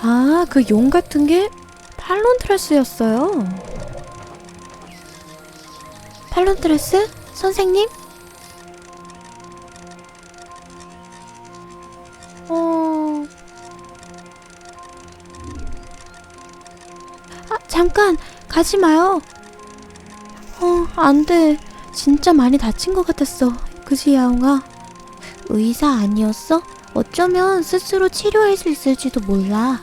아, 그 용 같은 게 팔론트레스였어요. 팔론트레스? 선생님? 어... 아, 잠깐! 가지 마요! 어, 안 돼. 진짜 많이 다친 것 같았어. 그지, 야옹아? 의사 아니었어? 어쩌면 스스로 치료할 수 있을지도 몰라.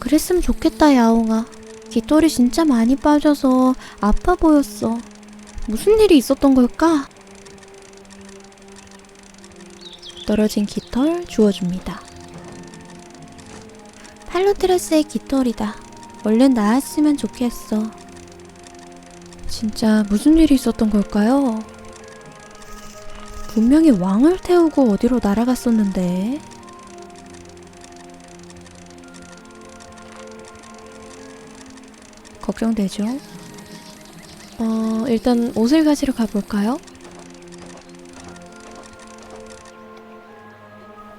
그랬으면 좋겠다, 야옹아. 깃털이 진짜 많이 빠져서 아파 보였어. 무슨 일이 있었던 걸까? 떨어진 깃털 주워줍니다. 팔로트레스의 깃털이다. 얼른 나았으면 좋겠어. 진짜 무슨 일이 있었던 걸까요? 분명히 왕을 태우고 어디로 날아갔었는데. 걱정되죠? 어, 일단 옷을 가지러 가볼까요?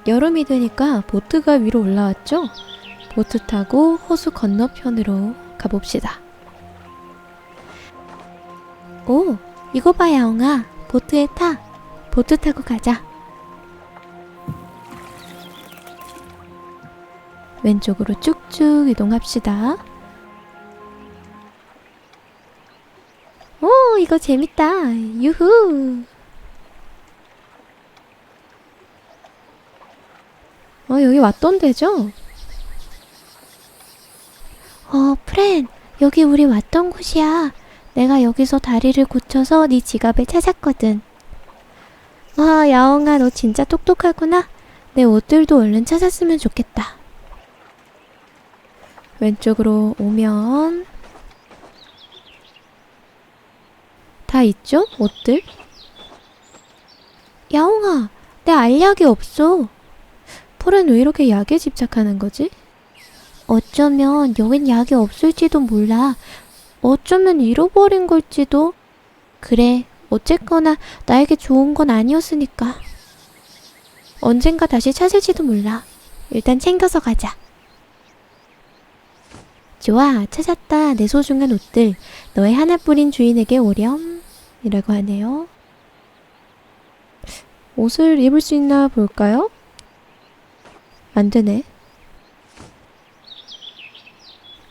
여름이 되니까 보트가 위로 올라왔죠? 보트 타고 호수 건너편으로 가봅시다. 오, 이거 봐, 야옹아. 보트에 타. 보트 타고 가자. 왼쪽으로 쭉쭉 이동합시다. 이거 재밌다. 유후. 어, 여기 왔던 데죠? 어, 프렌. 여기 우리 왔던 곳이야. 내가 여기서 다리를 고쳐서 네 지갑을 찾았거든. 와, 야옹아, 너 진짜 똑똑하구나. 내 옷들도 얼른 찾았으면 좋겠다. 왼쪽으로 오면 다 있죠? 옷들? 야옹아, 내 알약이 없어. 폴은 왜 이렇게 약에 집착하는 거지? 어쩌면 여긴 약이 없을지도 몰라. 어쩌면 잃어버린 걸지도. 그래, 어쨌거나 나에게 좋은 건 아니었으니까. 언젠가 다시 찾을지도 몰라. 일단 챙겨서 가자. 좋아, 찾았다. 내 소중한 옷들. 너의 하나뿐인 주인에게 오렴. 이라고 하네요. 옷을 입을 수 있나 볼까요? 안 되네.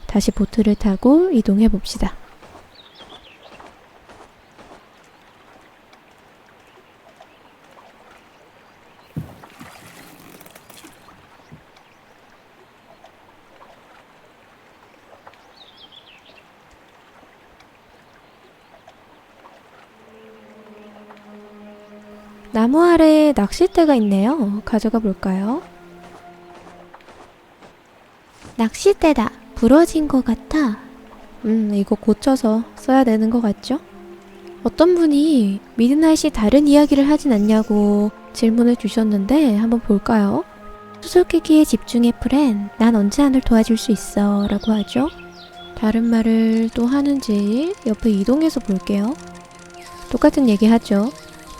다시 보트를 타고 이동해 봅시다. 나무 아래에 낚싯대가 있네요. 가져가 볼까요? 낚싯대다. 부러진 것 같아. 음, 이거 고쳐서 써야 되는 것 같죠? 어떤 분이 미드나잇이 다른 이야기를 하진 않냐고 질문을 주셨는데 한번 볼까요? 수수께끼에 집중해 프렌. 난 언제나 널 도와줄 수 있어. 라고 하죠. 다른 말을 또 하는지 옆에 이동해서 볼게요. 똑같은 얘기 하죠.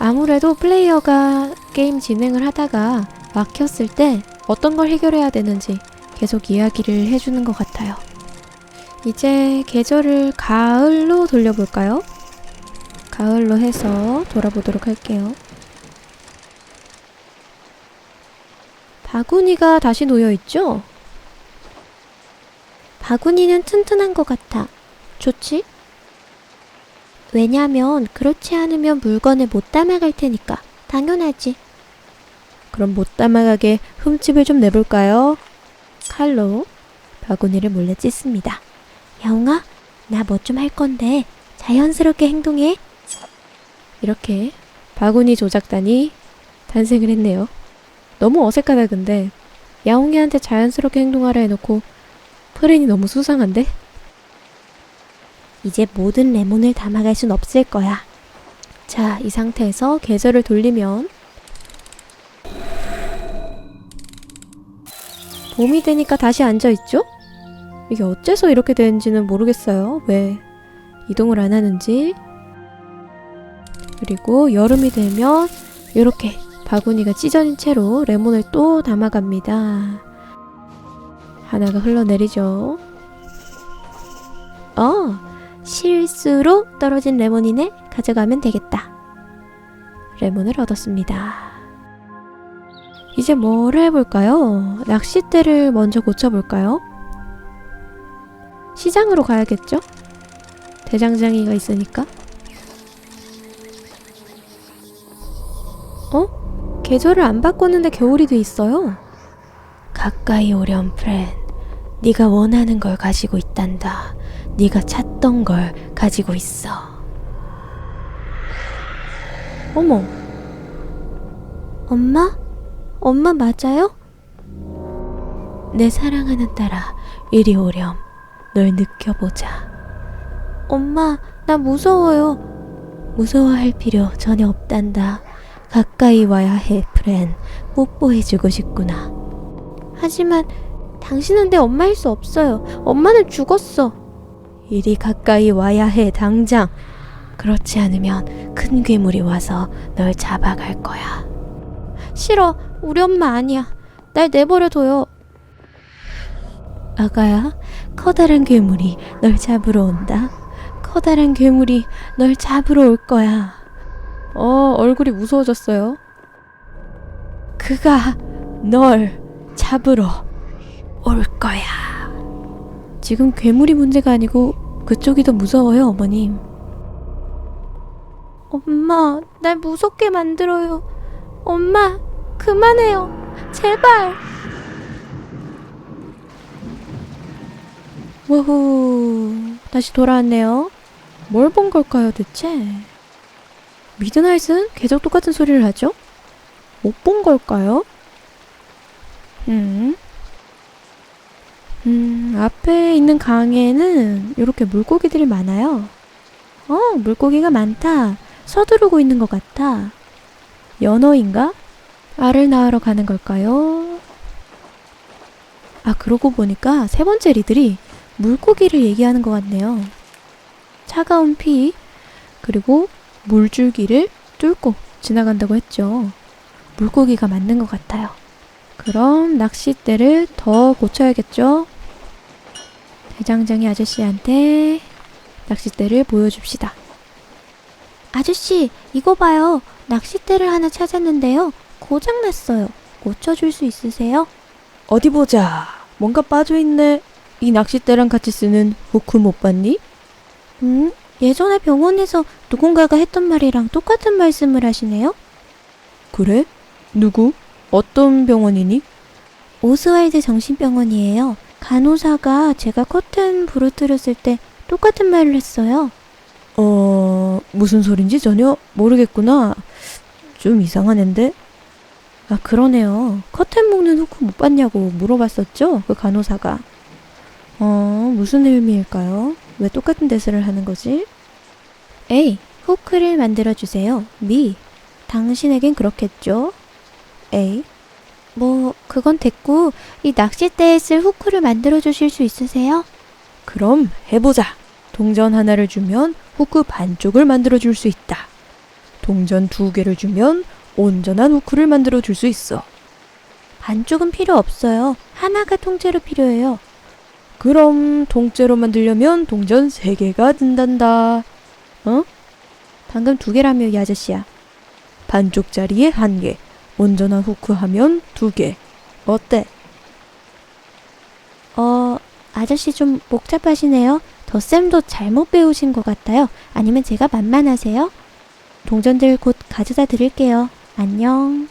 아무래도 플레이어가 게임 진행을 하다가 막혔을 때 어떤 걸 해결해야 되는지 계속 이야기를 해주는 것 같아요. 이제 계절을 가을로 돌려볼까요? 가을로 해서 돌아보도록 할게요. 바구니가 다시 놓여있죠? 바구니는 튼튼한 것 같아. 좋지? 왜냐면 그렇지 않으면 물건을 못 담아갈 테니까. 당연하지. 그럼 못 담아가게 흠집을 좀 내볼까요? 칼로 바구니를 몰래 찢습니다. 야옹아, 나 뭐 좀 할 건데 자연스럽게 행동해. 이렇게 바구니 조작단이 탄생을 했네요. 너무 어색하다 근데 야옹이한테 자연스럽게 행동하라 해놓고 프렌이 너무 수상한데? 이제 모든 레몬을 담아갈 순 없을 거야. 자, 이 상태에서 계절을 돌리면 봄이 되니까 다시 앉아있죠? 이게 어째서 이렇게 되는지는 모르겠어요. 왜 이동을 안 하는지. 그리고 여름이 되면 이렇게 바구니가 찢어진 채로 레몬을 또 담아갑니다. 하나가 흘러내리죠. 어, 실수로 떨어진 레몬이네. 가져가면 되겠다. 레몬을 얻었습니다. 이제 뭐를 해볼까요? 낚싯대를 먼저 고쳐볼까요? 시장으로 가야겠죠? 대장장이가 있으니까. 어? 계절을 안 바꿨는데 겨울이 돼 있어요. 가까이 오렴 프렌. 네가 원하는 걸 가지고 있단다. 네가 찾던 걸 가지고 있어. 어머. 엄마? 엄마 맞아요? 내 사랑하는 딸아, 이리 오렴. 널 느껴보자. 엄마, 나 무서워요. 무서워할 필요 전혀 없단다. 가까이 와야 해, 프렌. 뽀뽀해주고 싶구나. 하지만 당신은 내 엄마일 수 없어요. 엄마는 죽었어. 이리 가까이 와야 해, 당장. 그렇지 않으면 큰 괴물이 와서 널 잡아갈 거야. 싫어. 우리 엄마 아니야. 날 내버려둬요. 아가야, 커다란 괴물이 널 잡으러 온다. 커다란 괴물이 널 잡으러 올 거야. 어, 얼굴이 무서워졌어요. 그가 널 잡으러 올 거야. 지금 괴물이 문제가 아니고 그쪽이 더 무서워요, 어머님. 엄마, 날 무섭게 만들어요. 엄마, 그만해요. 제발. 우후, 다시 돌아왔네요. 뭘 본 걸까요, 대체? 미드나잇은 계속 똑같은 소리를 하죠? 못 본 걸까요? 음. 음, 앞에 있는 강에는 이렇게 물고기들이 많아요. 어, 물고기가 많다. 서두르고 있는 것 같아. 연어인가? 알을 낳으러 가는 걸까요? 아, 그러고 보니까 세 번째 리들이 물고기를 얘기하는 것 같네요. 차가운 피, 그리고 물줄기를 뚫고 지나간다고 했죠. 물고기가 맞는 것 같아요. 그럼 낚싯대를 더 고쳐야겠죠? 대장장이 아저씨한테 낚싯대를 보여줍시다. 아저씨, 이거 봐요. 낚싯대를 하나 찾았는데요. 고장났어요. 고쳐줄 수 있으세요? 어디 보자. 뭔가 빠져있네. 이 낚싯대랑 같이 쓰는 후크 못 봤니? 음, 예전에 병원에서 누군가가 했던 말이랑 똑같은 말씀을 하시네요. 그래? 누구? 어떤 병원이니? 오스왈드 정신병원이에요. 간호사가 제가 커튼 부르뜨렸을 때 똑같은 말을 했어요. 어, 무슨 소린지 전혀 모르겠구나. 좀 이상한 앤데? 아, 그러네요. 커튼 묶는 후크 못 봤냐고 물어봤었죠? 그 간호사가. 어, 무슨 의미일까요? 왜 똑같은 대사를 하는 거지? A. 후크를 만들어주세요. B. 당신에겐 그렇겠죠? A. 뭐, 그건 됐고, 이 낚싯대에 쓸 후크를 만들어 주실 수 있으세요? 그럼 해보자. 동전 하나를 주면 후크 반쪽을 만들어 줄 수 있다. 동전 두 개를 주면 온전한 후크를 만들어 줄 수 있어. 반쪽은 필요 없어요. 하나가 통째로 필요해요. 그럼 통째로 만들려면 동전 세 개가 든단다. 어? 방금 두 개라며, 이 아저씨야. 반쪽짜리에 한 개, 온전한 후크 하면 두 개. 어때? 어, 아저씨 좀 복잡하시네요. 덧셈도 잘못 배우신 것 같아요. 아니면 제가 만만하세요? 동전들 곧 가져다 드릴게요. 안녕.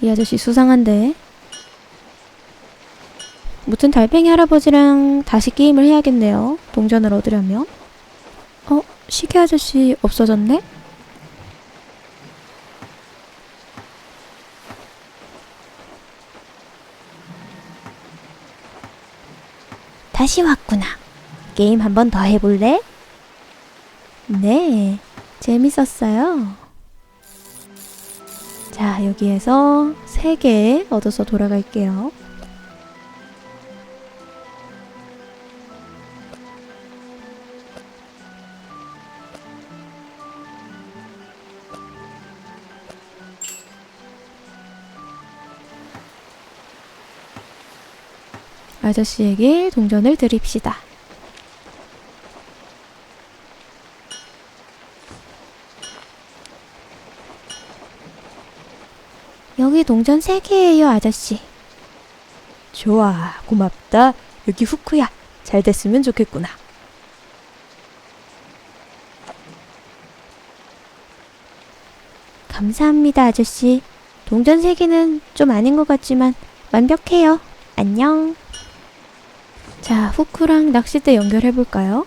이 아저씨 수상한데. 무튼 달팽이 할아버지랑 다시 게임을 해야겠네요. 동전을 얻으려면. 어, 시계 아저씨 없어졌네? 다시 왔구나. 게임 한 번 더 해볼래? 네. 재밌었어요. 자, 여기에서 3개 얻어서 돌아갈게요. 아저씨에게 동전을 드립시다. 여기 동전 3개예요, 아저씨. 좋아, 고맙다. 여기 후크야. 잘 됐으면 좋겠구나. 감사합니다, 아저씨. 동전 3개는 좀 아닌 것 같지만 완벽해요. 안녕. 자, 후크랑 낚싯대 연결해볼까요?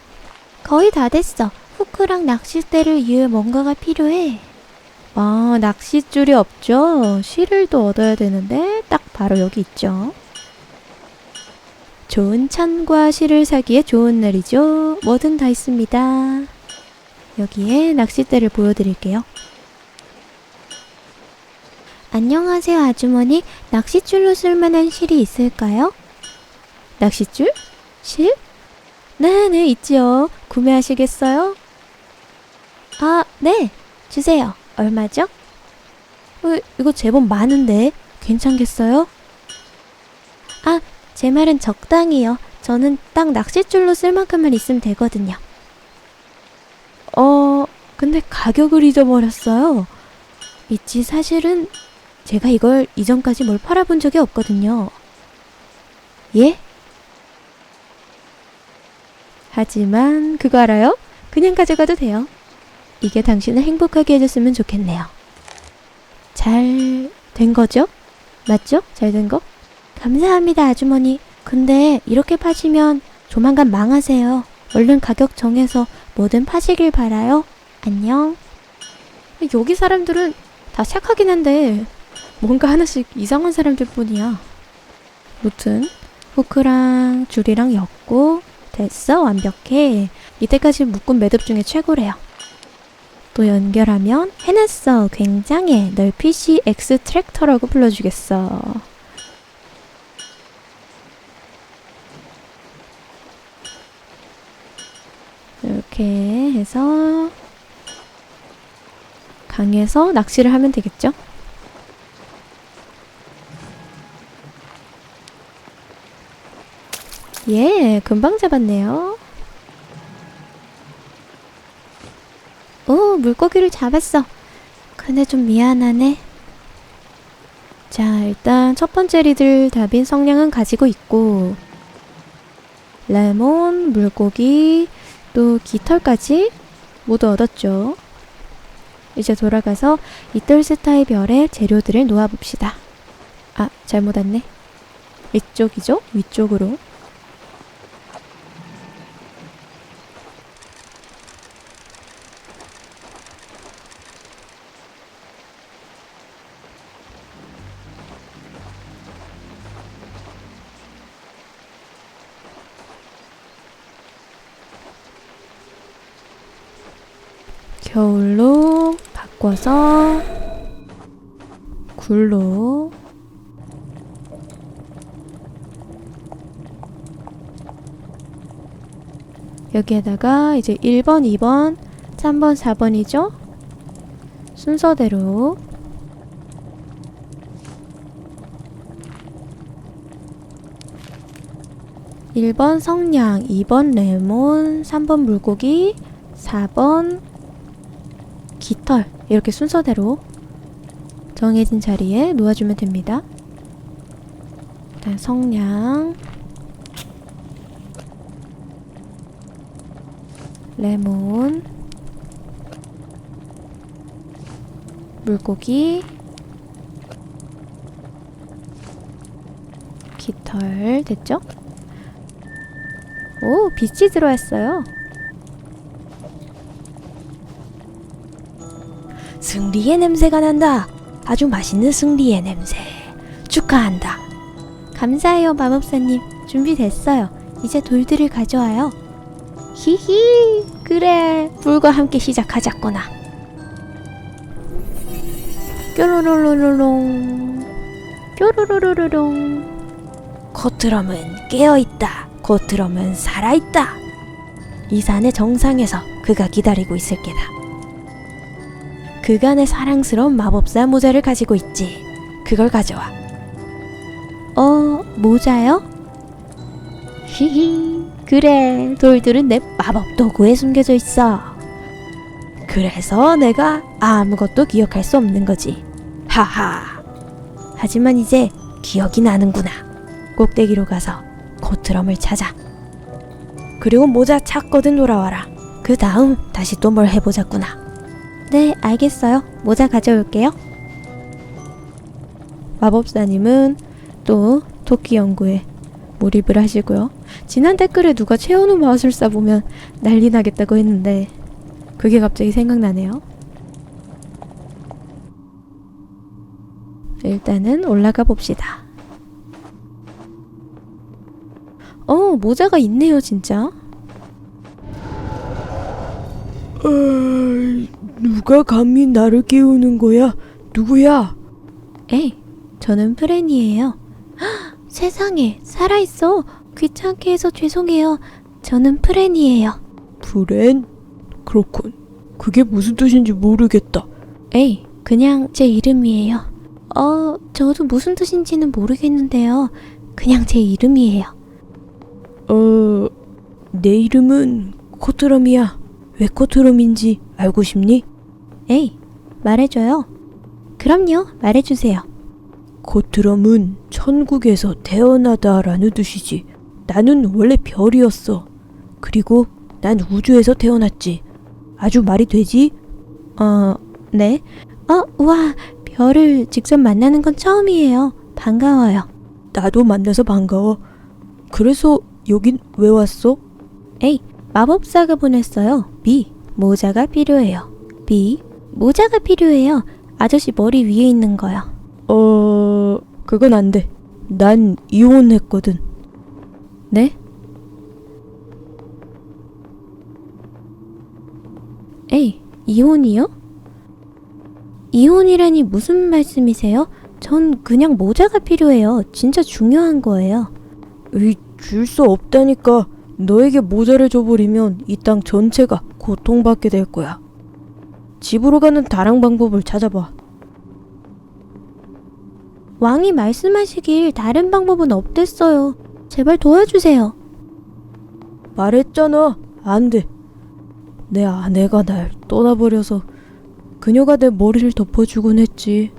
거의 다 됐어. 후크랑 낚싯대를 이을 뭔가가 필요해. 아, 낚싯줄이 없죠? 실을 또 얻어야 되는데 딱 바로 여기 있죠. 좋은 찬과 실을 사기에 좋은 날이죠. 뭐든 다 있습니다. 여기에 낚싯대를 보여드릴게요. 안녕하세요, 아주머니. 낚싯줄로 쓸만한 실이 있을까요? 낚싯줄? 실? 네네, 있지요. 구매하시겠어요? 아, 네. 주세요. 얼마죠? 어, 이거 제법 많은데. 괜찮겠어요? 아, 제 말은 적당히요. 저는 딱 낚싯줄로 쓸 만큼만 있으면 되거든요. 어, 근데 가격을 잊어버렸어요. 있지, 사실은 제가 이걸 이전까지 뭘 팔아본 적이 없거든요. 예? 하지만 그거 알아요? 그냥 가져가도 돼요. 이게 당신을 행복하게 해줬으면 좋겠네요. 잘 된 거죠? 맞죠? 잘 된 거? 감사합니다, 아주머니. 근데 이렇게 파시면 조만간 망하세요. 얼른 가격 정해서 뭐든 파시길 바라요. 안녕. 여기 사람들은 다 착하긴 한데 뭔가 하나씩 이상한 사람들 뿐이야. 무튼 후크랑 줄이랑 엮고 됐어 완벽해. 이때까지 묶은 매듭 중에 최고래요. 또 연결하면 해냈어 굉장해 널 PC X 트랙터라고 불러주겠어. 이렇게 해서 강에서 낚시를 하면 되겠죠? 예, 금방 잡았네요. 오, 물고기를 잡았어. 근데 좀 미안하네. 자, 일단 첫 번째 리들 답인 성냥은 가지고 있고, 레몬, 물고기, 또 깃털까지 모두 얻었죠. 이제 돌아가서 이떨스타의 별의 재료들을 놓아봅시다. 아, 잘못 왔네. 이쪽이죠? 위쪽으로. 바꿔서 굴로 여기에다가 이제 1번, 2번, 3번, 4번이죠? 순서대로 일 번 성냥, 2번 레몬, 3번 물고기, 4번 깃털 이렇게 순서대로 정해진 자리에 놓아주면 됩니다. 성냥, 레몬, 물고기, 깃털 됐죠? 오, 빛이 들어왔어요. 승리의 냄새가 난다. 아주 맛있는 승리의 냄새. 축하한다. 감사해요, 마법사님. 준비됐어요. 이제 돌들을 가져와요. 히히, 그래. 불과 함께 시작하자꾸나. 뾰로로로롱. 뾰로로로롱. 코트럼은 깨어있다. 코트럼은 살아있다. 이 산의 정상에서 그가 기다리고 있을 게다. 그간의 사랑스러운 마법사 모자를 가지고 있지. 그걸 가져와. 어, 모자요? 히히. 그래, 돌들은 내 마법 도구에 숨겨져 있어. 그래서 내가 아무것도 기억할 수 없는 거지. 하하. 하지만 이제 기억이 나는구나. 꼭대기로 가서 코트럼을 찾아. 그리고 모자 찾거든 돌아와라. 그 다음 다시 또 뭘 해보자꾸나. 네, 알겠어요. 모자 가져올게요. 마법사님은 또 토끼 연구에 몰입을 하시고요. 지난 댓글에 누가 최현우 마술사 보면 난리 나겠다고 했는데 그게 갑자기 생각나네요. 일단은 올라가 봅시다. 어, 모자가 있네요, 진짜. 누가 감히 나를 깨우는 거야? 누구야? 에이, 저는 프렌이에요. 헉, 세상에, 살아있어. 귀찮게 해서 죄송해요. 저는 프렌이에요. 브렌? 그렇군. 그게 무슨 뜻인지 모르겠다. 에이, 그냥 제 이름이에요. 어, 저도 무슨 뜻인지는 모르겠는데요. 그냥 제 이름이에요. 어, 내 이름은 코트럼이야. 왜 코트럼인지 알고 싶니? 에이, 말해줘요. 그럼요, 말해주세요. 코트럼은 천국에서 태어나다라는 뜻이지. 나는 원래 별이었어. 그리고 난 우주에서 태어났지. 아주 말이 되지? 어, 네. 어, 우와, 별을 직접 만나는 건 처음이에요. 반가워요. 나도 만나서 반가워. 그래서 여긴 왜 왔어? 에이, 마법사가 보냈어요. B, 모자가 필요해요. B, 모자가 필요해요. 아저씨 머리 위에 있는 거요. 어, 그건 안 돼. 난 이혼했거든. 네? 에이, 이혼이요? 이혼이라니 무슨 말씀이세요? 전 그냥 모자가 필요해요. 진짜 중요한 거예요. 줄수 없다니까. 너에게 모자를 줘버리면 이 땅 전체가 고통받게 될 거야. 집으로 가는 다른 방법을 찾아봐. 왕이 말씀하시길 다른 방법은 없댔어요. 제발 도와주세요. 말했잖아. 안 돼. 내 아내가 날 떠나버려서 그녀가 내 머리를 덮어주곤 했지.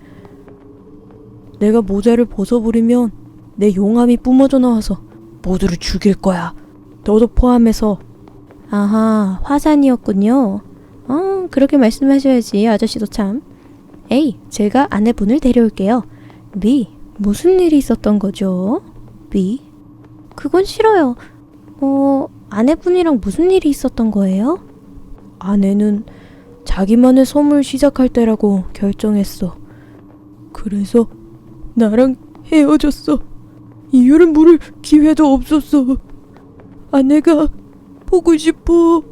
내가 모자를 벗어버리면 내 용암이 뿜어져 나와서 모두를 죽일 거야. 너도 포함해서 아하, 화산이었군요. 어, 그렇게 말씀하셔야지, 아저씨도 참. 에이, 제가 아내분을 데려올게요. B, 무슨 일이 있었던 거죠? B, 그건 싫어요. 어, 아내분이랑 무슨 일이 있었던 거예요? 아내는 자기만의 섬을 시작할 때라고 결정했어. 그래서 나랑 헤어졌어. 이유를 물을 기회도 없었어. 아내가 보고 싶어.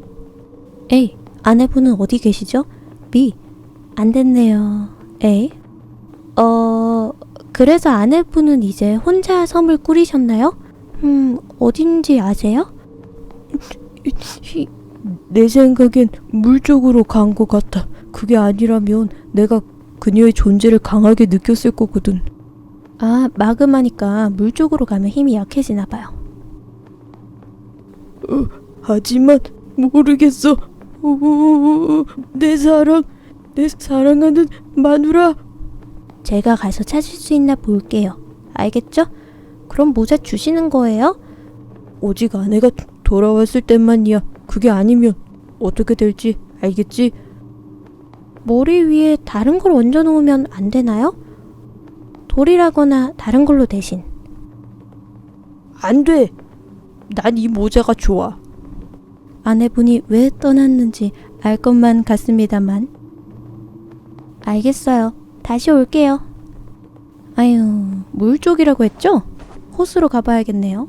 A, 아내분은 어디 계시죠? B, 안 됐네요. A, 어, 그래서 아내분은 이제 혼자 섬을 꾸리셨나요? 음, 어딘지 아세요? 내 생각엔 물 쪽으로 간 것 같아. 그게 아니라면 내가 그녀의 존재를 강하게 느꼈을 거거든. 아, 마그마니까 물 쪽으로 가면 힘이 약해지나 봐요. 하지만 모르겠어. 오, 내 사랑, 내 사랑하는 마누라. 제가 가서 찾을 수 있나 볼게요. 알겠죠? 그럼 모자 주시는 거예요? 오직 아내가 돌아왔을 때만이야. 그게 아니면 어떻게 될지 알겠지? 머리 위에 다른 걸 얹어 놓으면 안 되나요? 돌이라거나 다른 걸로 대신. 안 돼. 난 이 모자가 좋아. 아내분이 왜 떠났는지 알 것만 같습니다만. 알겠어요. 다시 올게요. 아유, 물 쪽이라고 했죠? 호수로 가봐야겠네요.